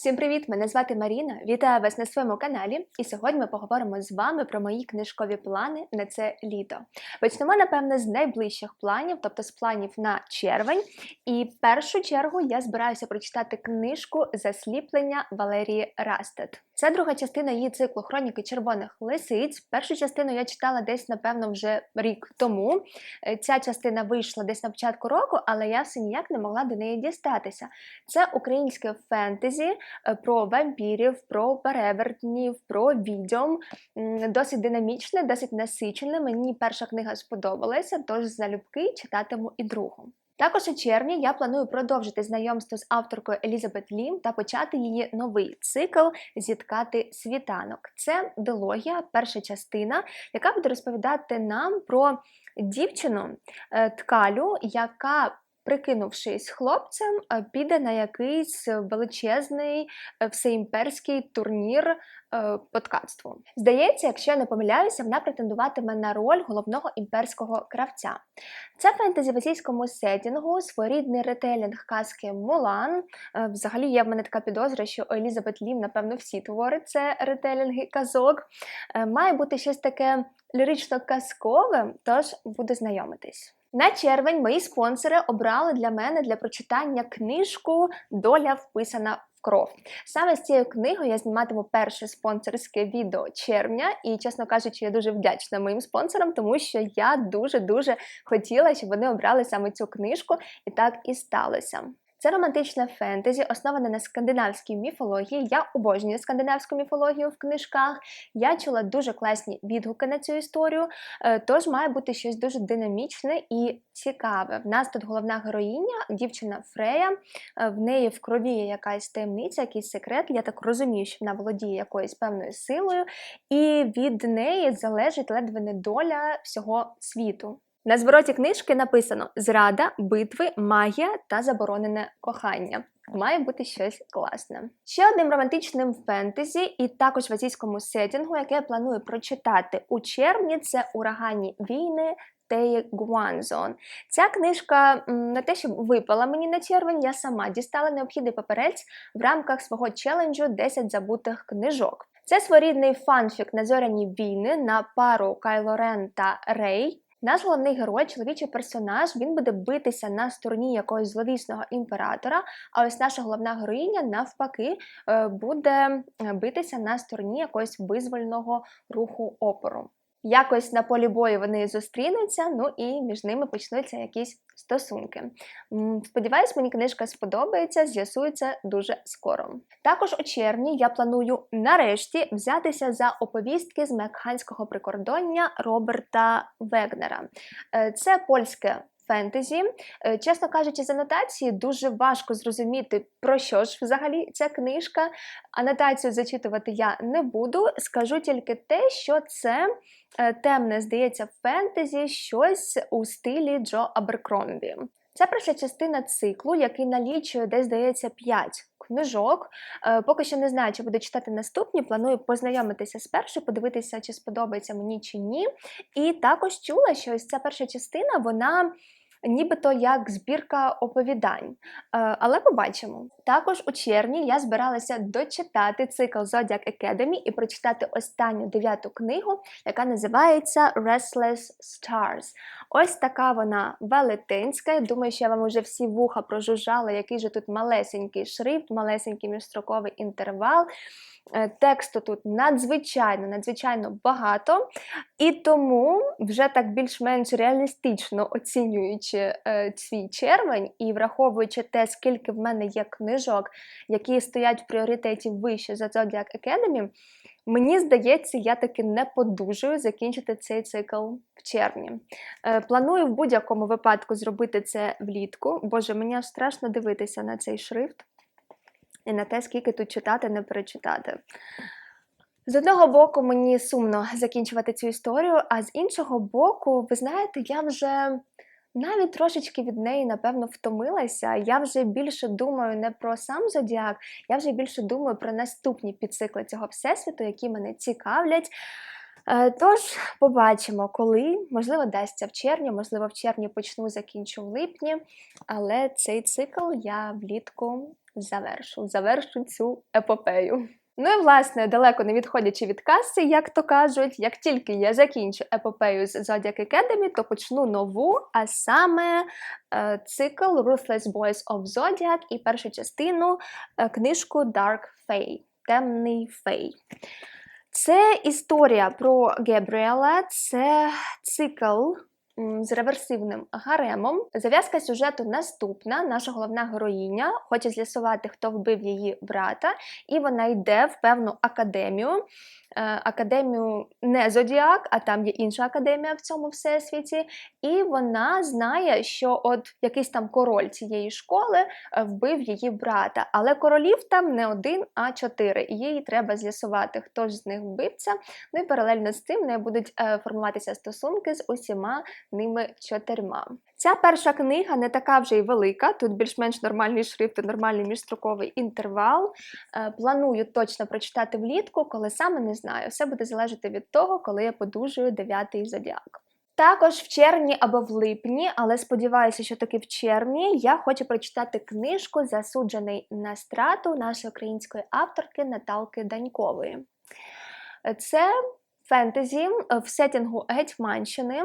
Всім привіт! Мене звати Маріна. Вітаю вас на своєму каналі. І сьогодні ми поговоримо з вами про мої книжкові плани на це літо. Почнемо, напевно, з найближчих планів, тобто з планів на червень. І в першу чергу я збираюся прочитати книжку Засліплення Валерії Растет. Це друга частина її циклу Хроніки червоних лисиць. Першу частину я читала десь, напевно, вже рік тому. Е, Ця частина вийшла десь на початку року, але я все ніяк не могла до неї дістатися. Це українське фентезі про вампірів, про перевертнів, про відьом. Досить динамічне, досить насичене. Мені перша книга сподобалася, тож залюбки читатиму і другу. Також у червні я планую продовжити знайомство з авторкою Елізабет Лім та почати її новий цикл Зіткати світанок. Це дилогія, перша частина, яка буде розповідати нам про дівчину е, ткалю, яка Прикинувшись хлопцем, е, піде на якийсь величезний е, всеімперський турнір е. Здається, якщо я не помиляюся, вона претендуватиме на роль головного імперського кравця. Це фентезі в російському сетінгу, своєрідний ретелінг казки Мулан. Взагалі є в мене така підозра, що Елізабет Лім, напевно, всі твори це ретелінги казок. Має бути щось таке лірично-казкове, тож буду знайомитись. На червень мої спонсори обрали для мене для прочитання книжку Доля вписана в кров. Саме з цією книгою я зніматиму перше спонсорське відео червня, і, чесно кажучи, я дуже вдячна моїм спонсорам, тому що я дуже-дуже хотіла, щоб вони обрали саме цю книжку, і так і сталося. Це романтичне фентезі, основане на скандинавській міфології. Я обожнюю скандинавську міфологію в книжках. Я чула дуже класні відгуки на цю історію, е, тож має бути щось дуже динамічне і цікаве. В нас тут головна героїня, дівчина Фрея. е, В неї в крові є якась таємниця, якийсь секрет. Я так розумію, що вона володіє якоюсь певною силою, і від неї залежить ледве не доля всього світу. На звороті книжки написано Зрада, битви, магія та заборонене кохання. Має бути щось класне. Ще одним романтичним фентезі, і також в азійському сетінгу, яке я планую прочитати у червні, це ураганні війни. Теї Гуанзон. Ця книжка не те, щоб випала мені на червень, я сама дістала необхідний паперець в рамках свого челенджу 10 забутих книжок. Це своєрідний фанфік на зоряні війни на пару Кайло Рен та Рей. Наш головний герой, чоловічий персонаж, він буде битися на стороні якогось зловісного імператора. А ось наша головна героїня, навпаки, е, буде е, битися на стороні якогось визвольного руху опору. Якось на полі бою вони зустрінуться, ну і між ними почнуться якісь стосунки. Сподіваюсь, мені книжка сподобається, з'ясується дуже скоро. Також у червні я планую нарешті взятися за оповістки з мекханського прикордоння Роберта Вегнера. Е, Це польське. Фентезі, Е, чесно кажучи, з анотації дуже важко зрозуміти, про що ж взагалі ця книжка. Анотацію зачитувати я не буду. Скажу тільки те, що це е, темне, здається, фентезі, щось у стилі Джо Аберкромбі. Це перша частина циклу, який налічує десь, здається, 5 книжок. Е, Поки що не знаю, чи буду читати наступні. Планую познайомитися з першою, подивитися, чи сподобається мені чи ні. І також чула, що ось ця перша частина, вона. Нібито як збірка оповідань, Е, але побачимо. Також у червні я збиралася дочитати цикл Zodiac Academy і прочитати останню дев'яту книгу, яка називається Restless Stars. Ось така вона велетенська. Думаю, що я вам вже всі вуха прожужжала, який же тут малесенький шрифт, малесенький міжстроковий інтервал. Е, Тексту тут надзвичайно, надзвичайно багато, і тому вже так більш-менш реалістично оцінюючи е, свій червень і враховуючи те, скільки в мене є книжок, які стоять в пріоритеті вище за Zodiac Academy, мені здається, я таки не подужую закінчити цей цикл в червні. Е, Планую в будь-якому випадку зробити це влітку. Боже, мені аж страшно дивитися на цей шрифт і на те, скільки тут читати, не перечитати. З одного боку, мені сумно закінчувати цю історію, а з іншого боку, ви знаєте, я вже навіть трошечки від неї, напевно, втомилася. Я вже більше думаю не про сам зодіак, я вже більше думаю про наступні підцикли цього всесвіту, які мене цікавлять. Е, Тож побачимо, коли, можливо, дасться в червні, можливо, в червні почну закінчу в липні, але цей цикл я влітку завершу, завершу цю епопею. Ну і власне, далеко не відходячи від каси, як то кажуть, як тільки я закінчу епопею з Zodiac Academy, то почну нову, а саме е, цикл Ruthless Boys of Zodiac і першу частину е, книжку Dark Fae, Темний Фей. Це історія про Гебріела, це цикл з реверсивним гаремом. Зав'язка сюжету наступна. Наша головна героїня хоче з'ясувати, хто вбив її брата, і вона йде в певну академію. Е, Академію не Зодіак, а там є інша академія в цьому всесвіті. І вона знає, що от якийсь там король цієї школи е, вбив її брата. Але королів там не один, а чотири. І їй треба з'ясувати, хто ж з них вбивця. Ну і паралельно з цим в неї будуть е, формуватися стосунки з усіма ними чотирма. Ця перша книга не така вже й велика. Тут більш-менш нормальний шрифт і нормальний міжстроковий інтервал. Е, Планую точно прочитати влітку, коли саме не знаю. Все буде залежати від того, коли я подужую дев'ятий зодіак. Також в червні або в липні, але сподіваюся, що таки в червні я хочу прочитати книжку Засуджений на страту нашої української авторки Наталки Данькової. Це фентезі е, в сетінгу Гетьманщини.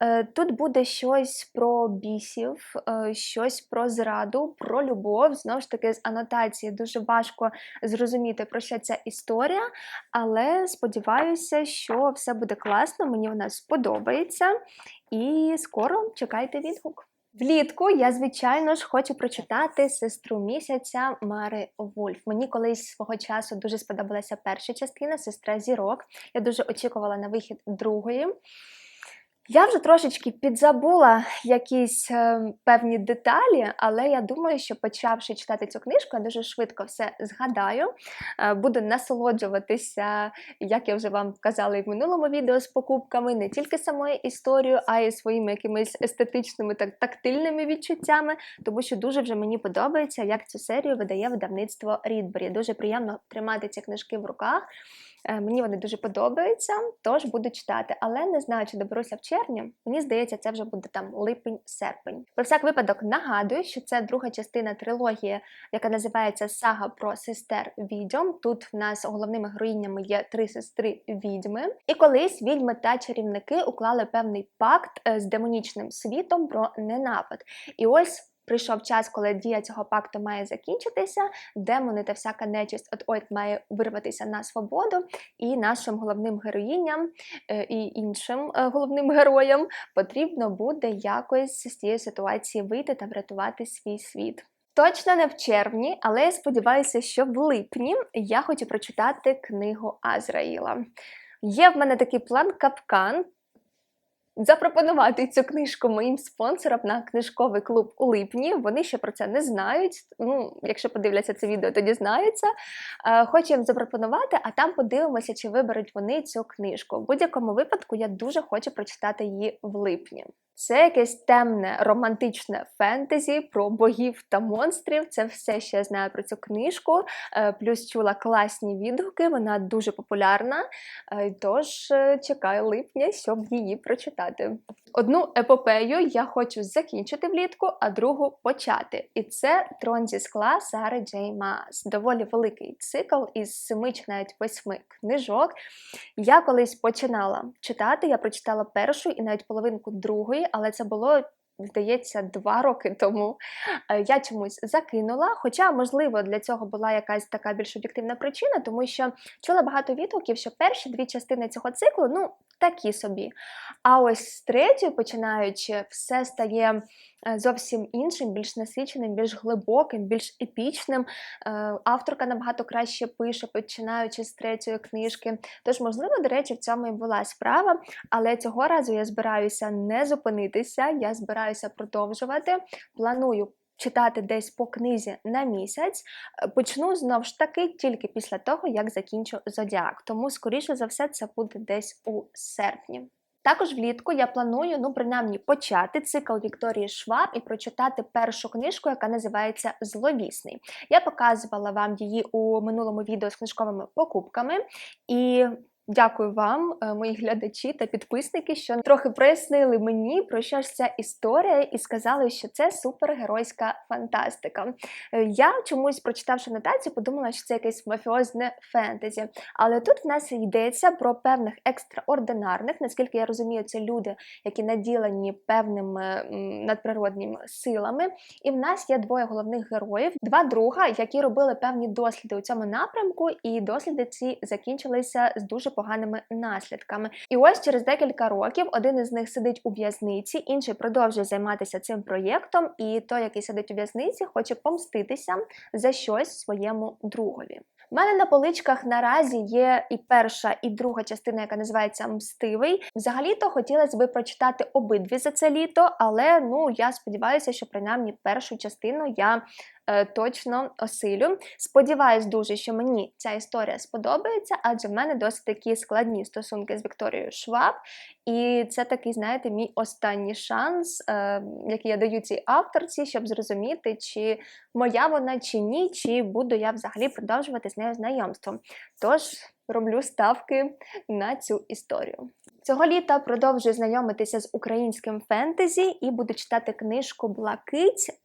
Е, Тут буде щось про бісів, е, щось про зраду, про любов. Знову ж таки, з анотації дуже важко зрозуміти, про що ця історія, але сподіваюся, що все буде класно, мені вона сподобається. І скоро чекайте відгук. Влітку я, звичайно ж, хочу прочитати сестру місяця Мари Вульф. Мені колись свого часу дуже сподобалася перша частина Сестра зірок. Я дуже очікувала на вихід другої. Я вже трошечки підзабула якісь е, певні деталі, але я думаю, що почавши читати цю книжку, я дуже швидко все згадаю. Е, буду насолоджуватися, як я вже вам казала і в минулому відео з покупками, не тільки самою історією, а й своїми якимись естетичними та тактильними відчуттями, тому що дуже вже мені подобається, як цю серію видає видавництво Рідбері. Дуже приємно тримати ці книжки в руках. Е, Мені вони дуже подобаються, тож буду читати. Але не знаю, чи доберуся в червні. Мені здається, це вже буде там липень-серпень. Про всяк випадок нагадую, що це друга частина трилогії, яка називається Сага про сестер відьом. Тут в нас головними героїнями є три сестри відьми. І колись відьми та чарівники уклали певний пакт е, з демонічним світом про ненапад. І ось. Прийшов час, коли дія цього пакту має закінчитися, демони та всяка нечисть от от має вирватися на свободу, і нашим головним героїням е, і іншим е, головним героям потрібно буде якось з цієї ситуації вийти та врятувати свій світ. Точно не в червні, але я сподіваюся, що в липні я хочу прочитати книгу Азраїла. Є в мене такий план капкан запропонувати цю книжку моїм спонсорам на книжковий клуб у липні. Вони ще про це не знають. Ну, якщо подивляться це відео, то дізнаються. Е, Хочу їм запропонувати, а там подивимося, чи виберуть вони цю книжку. В будь-якому випадку я дуже хочу прочитати її в липні. Це якесь темне романтичне фентезі про богів та монстрів. Це все, що я знаю про цю книжку. Е, Плюс чула класні відгуки, вона дуже популярна. Е, Тож е, чекаю липня, щоб її прочитати. Одну епопею я хочу закінчити влітку, а другу почати. І це трон зі скла Сари Джей Маас. Доволі великий цикл із семи чи навіть восьми книжок. Я колись починала читати, я прочитала першу і навіть половинку другої, але це було. Здається, два роки тому Е, я чомусь закинула. Хоча, можливо, для цього була якась така більш об'єктивна причина, тому що чула багато відгуків, що перші дві частини цього циклу ну такі собі. А ось з третьої, починаючи, все стає е, зовсім іншим, більш насиченим, більш глибоким, більш епічним. Е, Авторка набагато краще пише, починаючи з третьої книжки. Тож, можливо, до речі, в цьому і була справа. Але цього разу я збираюся не зупинитися, я збираюся продовжувати. Планую. Читати десь по книзі на місяць Е, почну знову ж таки тільки після того, як закінчу зодіак. Тому, скоріше за все, це буде десь у серпні. Також влітку я планую, ну принаймні, почати цикл Вікторії Шваб і прочитати першу книжку, яка називається Зловісний. Я показувала вам її у минулому відео з книжковими покупками, і Дякую вам, е, мої глядачі та підписники, що трохи прояснили мені про що ж ця історія, і сказали, що це супергеройська фантастика. Е, Я чомусь, прочитавши нотацію, подумала, що це якесь мафіозне фентезі. Але тут в нас йдеться про певних екстраординарних, наскільки я розумію, це люди, які наділені певними м, надприродніми силами. І в нас є двоє головних героїв, два друга, які робили певні досліди у цьому напрямку, і досліди ці закінчилися з дуже поганими наслідками. І ось через декілька років один із них сидить у в'язниці, інший продовжує займатися цим проєктом, і той, який сидить у в'язниці, хоче помститися за щось своєму другові. У мене на поличках наразі є і перша, і друга частина, яка називається Мстивий. Взагалі-то хотілося би прочитати обидві за це літо, але ну я сподіваюся, що принаймні першу частину я точно осилю. Сподіваюсь дуже, що мені ця історія сподобається, адже в мене досить такі складні стосунки з Вікторією Шваб. І це такий, знаєте, мій останній шанс, е, який я даю цій авторці, щоб зрозуміти, чи моя вона чи ні, чи буду я взагалі продовжувати з нею знайомство. Тож роблю ставки на цю історію. Цього літа продовжую знайомитися з українським фентезі і буду читати книжку Блакить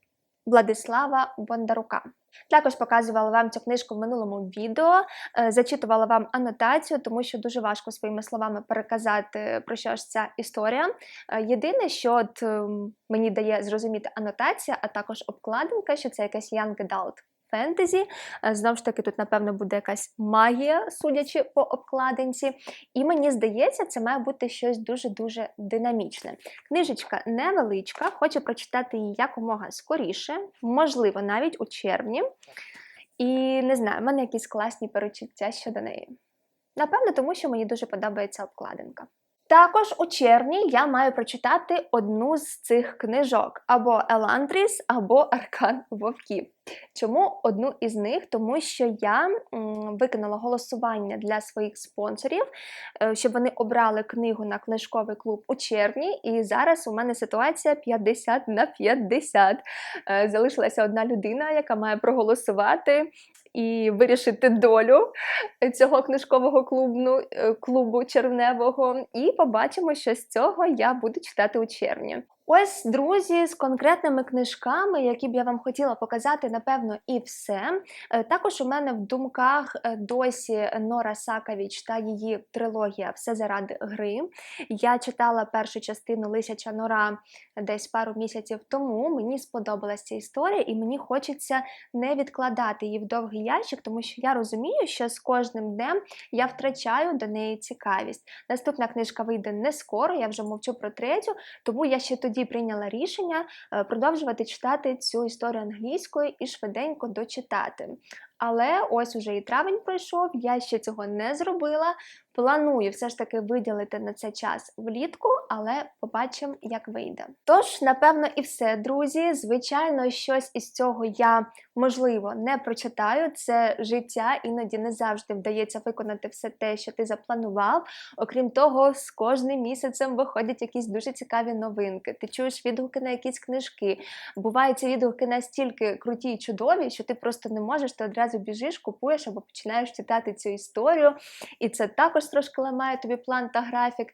Владислава Бондарука. Також показувала вам цю книжку в минулому відео, е, зачитувала вам анотацію, тому що дуже важко своїми словами переказати про що ж ця історія. Е, Єдине, що от ем, мені дає зрозуміти анотація, а також обкладинка, що це якась young adult фентезі. Е, Знову ж таки, тут, напевно, буде якась магія, судячи по обкладинці. І мені здається, це має бути щось дуже-дуже динамічне. Книжечка невеличка, хочу прочитати її якомога скоріше, можливо, навіть у червні. І не знаю, в мене якісь класні перечуття щодо неї. Напевно, тому що мені дуже подобається обкладинка. Також у червні я маю прочитати одну з цих книжок: або Елантріс, або Аркан Вовків. Чому одну із них? Тому що я виконала голосування для своїх спонсорів, е, щоб вони обрали книгу на книжковий клуб у червні. І зараз у мене ситуація 50 на 50. Е, Залишилася одна людина, яка має проголосувати і вирішити долю цього книжкового клубну, е, клубу червневого. І побачимо, що з цього я буду читати у червні. Ось, друзі, з конкретними книжками, які б я вам хотіла показати, напевно, і все. Е, Також у мене в думках е, досі Нора Сакавіч та її трилогія Все заради гри. Я читала першу частину Лисяча Нора десь пару місяців тому. Мені сподобалася ця історія, і мені хочеться не відкладати її в довгий ящик, тому що я розумію, що з кожним днем я втрачаю до неї цікавість. Наступна книжка вийде не скоро, я вже мовчу про третю, тому я ще тоді прийняла рішення е, продовжувати читати цю історію англійською і швиденько дочитати. Але ось уже і травень пройшов, я ще цього не зробила. Планую все ж таки виділити на це час влітку, але побачимо, як вийде. Тож, напевно, і все, друзі. Звичайно, щось із цього я можливо не прочитаю. Це життя, іноді не завжди вдається виконати все те, що ти запланував. Окрім того, з кожним місяцем виходять якісь дуже цікаві новинки. Ти чуєш відгуки на якісь книжки. Бувають ці відгуки настільки круті і чудові, що ти просто не можеш, ти одразу біжиш, купуєш або починаєш читати цю історію. І це також трошки ламає тобі план та графік.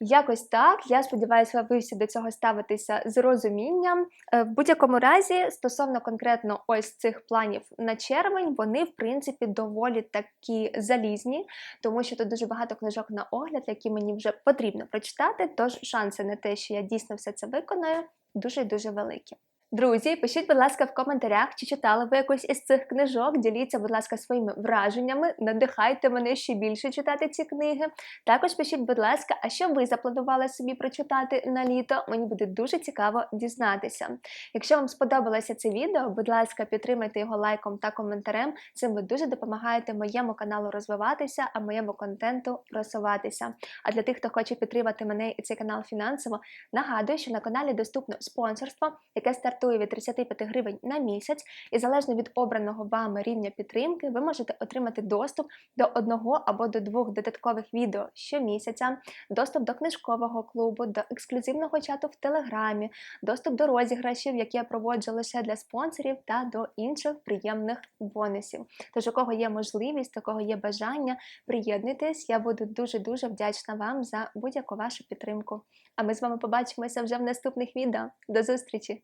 Якось так. Я сподіваюся, ви всі до цього ставитеся з розумінням. Е, В будь-якому разі, стосовно конкретно ось цих планів на червень, вони в принципі доволі такі залізні, тому що тут дуже багато книжок на огляд, які мені вже потрібно прочитати. Тож шанси на те, що я дійсно все це виконаю, дуже дуже великі. Друзі, пишіть, будь ласка, в коментарях, чи читали ви якусь із цих книжок. Діліться, будь ласка, своїми враженнями, надихайте мене ще більше читати ці книги. Також пишіть, будь ласка, а що ви запланували собі прочитати на літо? Мені буде дуже цікаво дізнатися. Якщо вам сподобалося це відео, будь ласка, підтримайте його лайком та коментарем. Цим ви дуже допомагаєте моєму каналу розвиватися, а моєму контенту просуватися. А для тих, хто хоче підтримати мене і цей канал фінансово, нагадую, що на каналі доступно спонсорство, яке стартує стартує від 35 гривень на місяць, і залежно від обраного вами рівня підтримки, ви можете отримати доступ до одного або до двох додаткових відео щомісяця, доступ до книжкового клубу, до ексклюзивного чату в Телеграмі, доступ до розіграшів, які я проводжу лише для спонсорів, та до інших приємних бонусів. Тож, у кого є можливість, у кого є бажання, приєднуйтесь. Я буду дуже дуже вдячна вам за будь-яку вашу підтримку. А ми з вами побачимося вже в наступних відео. До зустрічі!